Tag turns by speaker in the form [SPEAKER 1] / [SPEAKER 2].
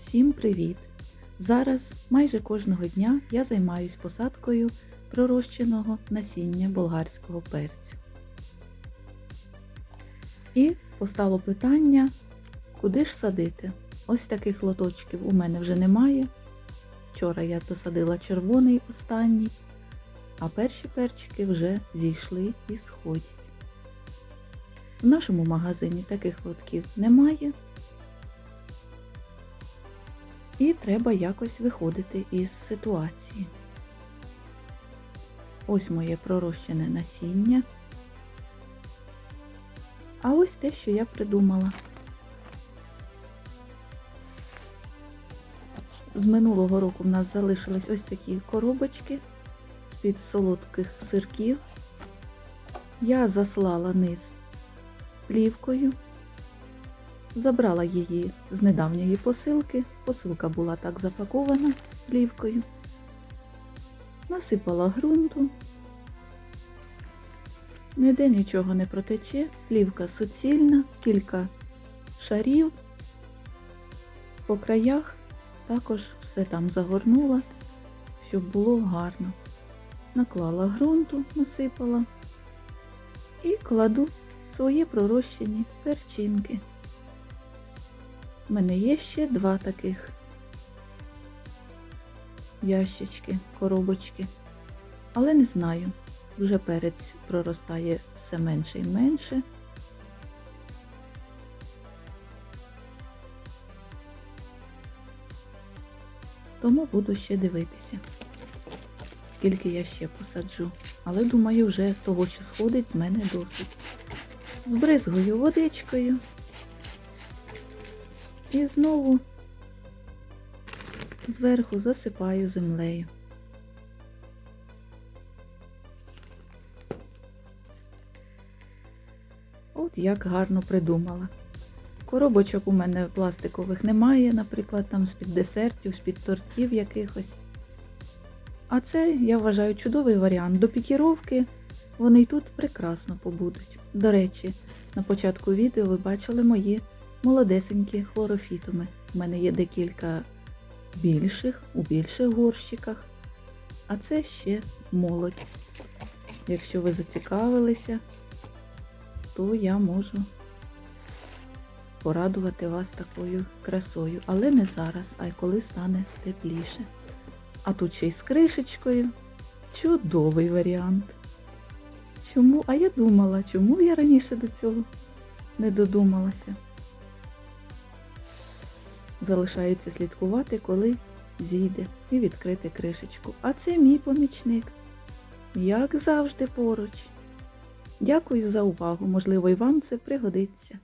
[SPEAKER 1] Всім привіт! Зараз майже кожного дня я займаюсь посадкою пророщеного насіння болгарського перцю. І постало питання, куди ж садити? Ось таких лоточків у мене вже немає. Вчора я досадила червоний останній, а перші перчики вже зійшли і сходять. В нашому магазині таких лотків немає. І треба якось виходити із ситуації. Ось моє пророщене насіння. А ось те, що я придумала. З минулого року в нас залишились ось такі коробочки з-під солодких сирків. Я заслала низ плівкою. Забрала її з недавньої посилки. Посилка була так запакована плівкою. Насипала ґрунту. Ніде нічого не протече, плівка суцільна, кілька шарів. По краях також все там загорнула, щоб було гарно. Наклала ґрунту, насипала і кладу свої пророщені перчинки. У мене є ще два таких ящички, коробочки. Але не знаю, вже перець проростає все менше і менше. Тому буду ще дивитися, скільки я ще посаджу. Але думаю, вже того, що сходить, з мене досить. Збризгую водичкою. І знову зверху засипаю землею. От як гарно придумала. Коробочок у мене пластикових немає, наприклад, там з-під десертів, з-під тортів якихось. А це, я вважаю, чудовий варіант. До пікіровки вони й тут прекрасно побудуть. До речі, на початку відео ви бачили мої молодесенькі хлорофітуми. У мене є декілька більших, у більших горщиках. А це ще молодь. Якщо ви зацікавилися, то я можу порадувати вас такою красою. Але не зараз, а й коли стане тепліше. А тут ще й з кришечкою. Чудовий варіант. Чому? А я думала, чому я раніше до цього не додумалася. Залишається слідкувати, коли зійде, і відкрити кришечку. А це мій помічник. Як завжди поруч. Дякую за увагу. Можливо, і вам це пригодиться.